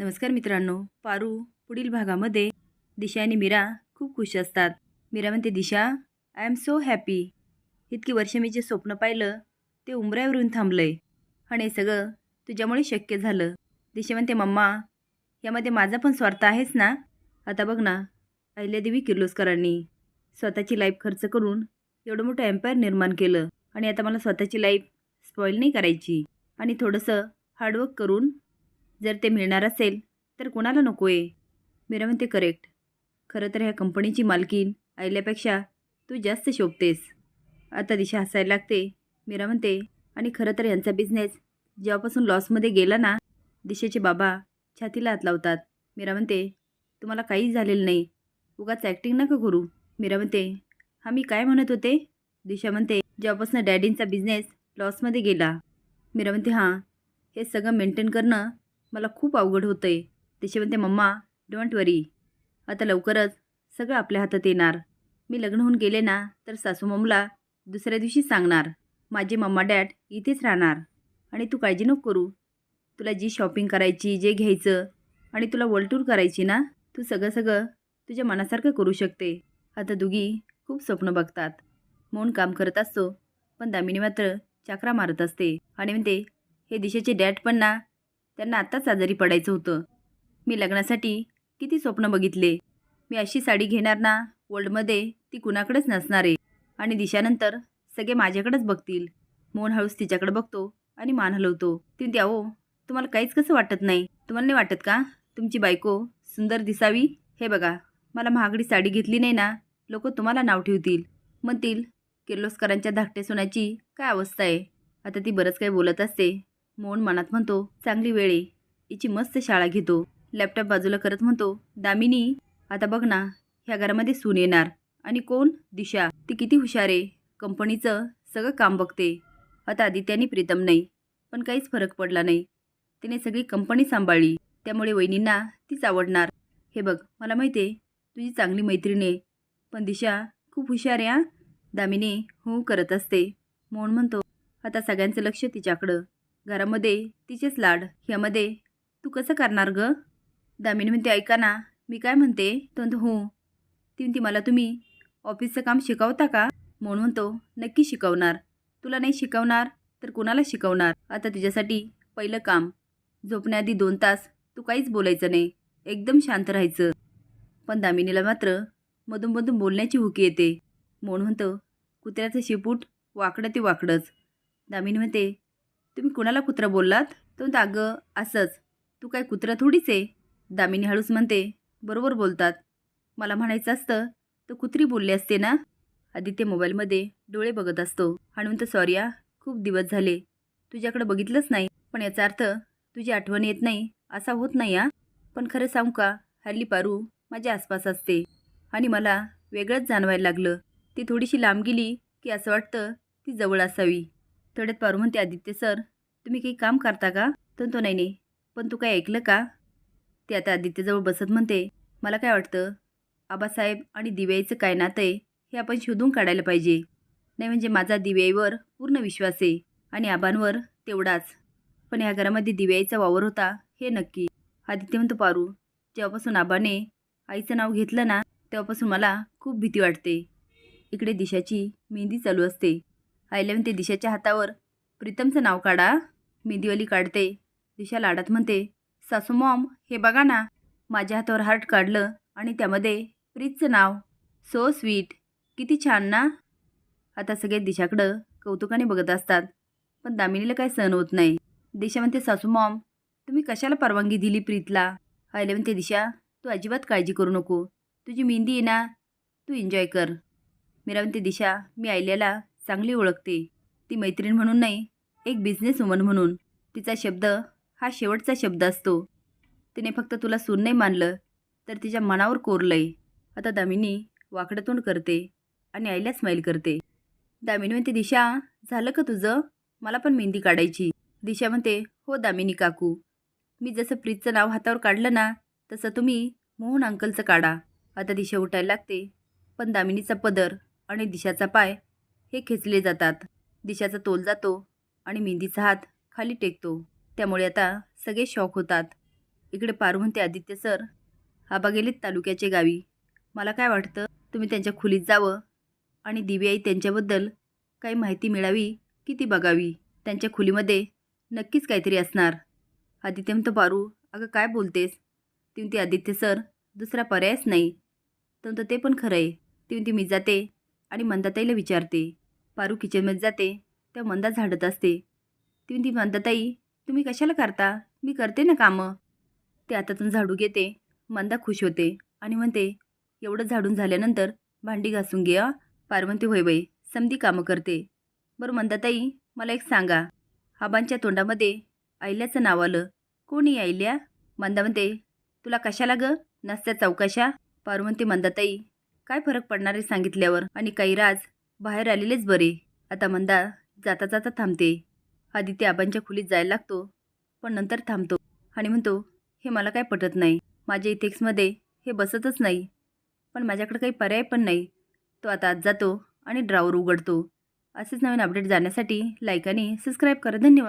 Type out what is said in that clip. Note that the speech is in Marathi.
नमस्कार मित्रांनो पारू पुढील भागामध्ये दिशा आणि मीरा खूप खुश असतात. मीरा म्हणते Disha I am so happy इतकी वर्ष मी जे स्वप्न पाहिलं ते उंबऱ्यावरून आहे आणि हे सगळं तुझ्यामुळे शक्य झालं. दिशा म्हणते मम्मा यामध्ये माझा पण स्वार्थ आहेच ना? आता बघ ना अहिल्यादेवी किर्लोस्करांनी स्वतःची लाईफ खर्च करून एवढं मोठं एम्पायर निर्माण केलं. आणि आता मला स्वतःची लाईफ स्पॉईल नाही करायची. आणि थोडंसं हार्डवर्क करून जर ते मिळणार असेल तर कोणाला नको आहे? मीरा म्हणते करेक्ट. खरं तर ह्या कंपनीची मालकीन आईल्यापेक्षा तू जास्त शोभतेस. आता दिशा हसायला लागते. मीरा म्हणते आणि खरं तर यांचा बिझनेस जेव्हापासून लॉसमध्ये गेला ना दिशेचे बाबा छातीला हात लावतात. मीरा म्हणते तुम्हाला काहीच झालेलं नाही. उगाच ॲक्टिंग नका करू. मीरा म्हणते हा मी काय म्हणत होते? दिशा म्हणते जेव्हापासून डॅडींचा बिझनेस लॉसमध्ये गेला. मीरा म्हणते हां हे सगळं मेंटेन करणं मला खूप अवघड होतं आहे त्याशी म्हणते मम्मा डोंट वरी आता लवकरच सगळं आपल्या हातात येणार. मी लग्न होऊन गेले ना तर सासू मम्मला दुसऱ्या दिवशी सांगणार. माझे मम्मा डॅड इथेच राहणार. आणि तू काळजी नको करू. तुला जी शॉपिंग करायची जे घ्यायचं आणि तुला वर्ल्ड करायची ना तू सगळं सगळं तुझ्या मनासारखं करू शकते. आता दुगी खूप स्वप्न बघतात. म्हणून काम करत असतो पण दामिनी मात्र चाकरा मारत असते. आणि म्हणते हे दिशेचे डॅड पण ना त्यांना आत्ताच आजारी पडायचं होतं. मी लग्नासाठी किती स्वप्न बघितले. मी अशी साडी घेणार ना वर्ल्डमध्ये ती कुणाकडेच नसणार आहे. आणि दिशानंतर सगळे माझ्याकडेच बघतील. मोहन हळूस तिच्याकडे बघतो आणि मान हलवतो. ती त्यावो तुम्हाला काहीच कसं वाटत नाही. तुम्हाला नाही वाटत का? तुमची बायको सुंदर दिसावी? हे बघा मला महागडी साडी घेतली नाही ना लोक तुम्हाला नाव ठेवतील. म्हणतील किर्लोस्करांच्या धाकट्या सोन्याची काय अवस्था आहे? आता ती बरंच काही बोलत असते. मोहन मनात म्हणतो चांगली वेळ आहे. हिची मस्त शाळा घेतो. लॅपटॉप बाजूला करत म्हणतो दामिनी आता बघ ना ह्या घरामध्ये सून येणार. आणि कोण? दिशा. ती किती हुशार आहे. कंपनीचं सगळं काम बघते. आता आदित्याने प्रीतम नाही पण काहीच फरक पडला नाही. तिने सगळी कंपनी सांभाळली. त्यामुळे वहिनींना तीच आवडणार. हे बघ मला माहिती आहे तुझी चांगली मैत्रीण आहे. पण दिशा खूप हुशार आहे दामिनी हो करत असते. मोहन म्हणतो आता सगळ्यांचं लक्ष तिच्याकडं. घरामध्ये तिचेच लाड ह्यामध्ये तू कसं करणार ग? दामिनी म्हणते ऐका ना मी काय म्हणते? तो म्हणतो हो. ती म्हणते मला तुम्ही ऑफिसचं काम शिकवता का? म्हणून म्हणतो नक्की शिकवणार. तुला नाही शिकवणार तर कुणाला शिकवणार? आता तुझ्यासाठी पहिलं काम. झोपण्याआधी दोन तास तू काहीच बोलायचं नाही. एकदम शांत राहायचं. पण दामिनीला मात्र मधूनमधून बोलण्याची हुकी येते. म्हणून म्हणतो कुत्र्याचं शेपूट वाकडं ते वाकडंच. दामिनी म्हणते तुम्ही कुणाला कुत्रा बोललात? तो म्हणतो अगं असंच. तू काय कुत्रा थोडीच आहे? दामिनी हळूच म्हणते बरोबर बोलतात. मला म्हणायचं असतं तर कुत्री बोलले असते ना? आदित्य मोबाईलमध्ये डोळे बघत असतो. आणि म्हणतो सॉरीया खूप दिवस झाले. तुझ्याकडे बघितलंच नाही. पण याचा अर्थ तुझी आठवण येत नाही. असा होत नाही आ. पण खरं सांगू का हल्ली पारू माझ्या आसपास असते. आणि मला वेगळंच जाणवायला लागलं. ती थोडीशी लांब गेली की असं वाटतं ती जवळ असावी. थोड्यात पारू म्हणते आदित्य सर तुम्ही काही काम करता का? तर तो नाही नाही. पण तू काय ऐकलं का? ते आता आदित्यजवळ बसत म्हणते. मला काय वाटतं? आबासाहेब आणि दिव्याईचं काय नातं आहे हे आपण शोधून काढायला पाहिजे. नाही म्हणजे माझा दिव्याईवर पूर्ण विश्वास आहे आणि आबांवर तेवढाच. पण ह्या घरामध्ये दिव्याईचा वावर होता हे नक्की. आदित्य म्हणतो पारू जेव्हापासून आबाने आईचं नाव घेतलं ना तेव्हापासून मला खूप भीती वाटते. इकडे दिशाची मेहंदी चालू असते. आईला म्हणते दिशाच्या हातावर. प्रीतमचं नाव काढा. मेहंदीवाली काढते. दिशा लाडात म्हणते सासू मॉम हे बघा ना. माझ्या हातावर हार्ट काढलं आणि त्यामध्ये प्रीतचं नाव. सो स्वीट किती छान ना? आता सगळे दिशाकडं कौतुकाने बघत असतात. पण दामिनीला काय सहन होत नाही. दिशा म्हणते सासू मॉम तुम्ही कशाला परवानगी दिली प्रीतला? आयले म्हणते दिशा तू अजिबात काळजी करू नको. तुझी मेहंदी आहे ना? तू एन्जॉय कर. मीरा म्हणते दिशा मी आयल्याला चांगली ओळखते. ती मैत्रीण म्हणून नाही एक बिझनेस वुमन म्हणून. तिचा शब्द हा शेवटचा शब्द असतो. तिने फक्त तुला सून नाही मानलं तर तिच्या मनावर कोरलंय. आता दामिनी वाकडं तोंड करते आणि आईला स्माईल करते. दामिनी म्हणते दिशा झालं का तुझं? मला पण मेहंदी काढायची. दिशा म्हणते हो दामिनी काकू. मी जसं प्रीतचं नाव हातावर काढलं ना तसं तुम्ही मोहन अंकलचं काढा. आता दिशा उठायला लागते पण दामिनीचा पदर आणि दिशाचा पाय हे खेचले जातात. दिशाचा तोल जातो आणि मेहंदीचा हात खाली टेकतो. त्यामुळे आता सगळे शॉक होतात. इकडे पारू ते आदित्य सर आबा गेलेत तालुक्याचे गावी. मला काय वाटतं? तुम्ही त्यांच्या खोलीत जावं आणि दिव्याई त्यांच्याबद्दल काही माहिती मिळावी की ती बघावी? त्यांच्या खोलीमध्ये नक्कीच काहीतरी असणार. आदित्य म्हणतो पारू अगं काय बोलतेस ती आदित्य सर दुसरा पर्यायच नाही. तर ते पण खरं आहे ती मी जाते आणि मंदाताईला विचारते. पारू किचनमध्ये जाते त्या मंदा झाडत असते. ती म्हणते मंदाताई तुम्ही कशाला करता? मी करते ना कामं. ते हातातून झाडू घेते. मंदा खुश होते आणि म्हणते एवढं झाडून झाल्यानंतर भांडी घासून घे हं. होय बाई समधी कामं करते. बरं मंदाताई मला एक सांगा. आबांच्या तोंडामध्ये आईल्याचं नाव आलं. कोणी आईल्या? मंदा म्हणते तुला कशाला ग? नसत्या चौकशा? पारू म्हणते मंदाताई काय फरक पडणार आहे सांगितल्यावर? आणि काही राज बाहेर आलेलेच बरे. आता मंदा जाता जाता थांबते. आदित्य आबांच्या खोलीत जायला लागतो पण नंतर थांबतो आणि म्हणतो हे मला काय पटत नाही. माझ्या इथेक्समध्ये हे बसतच नाही. पण माझ्याकडे काही पर्याय पण नाही. तो आता आज जातो आणि ड्रावर उघडतो. असेच नवीन अपडेट जाण्यासाठी लाईक आणि सबस्क्राईब करा. धन्यवाद.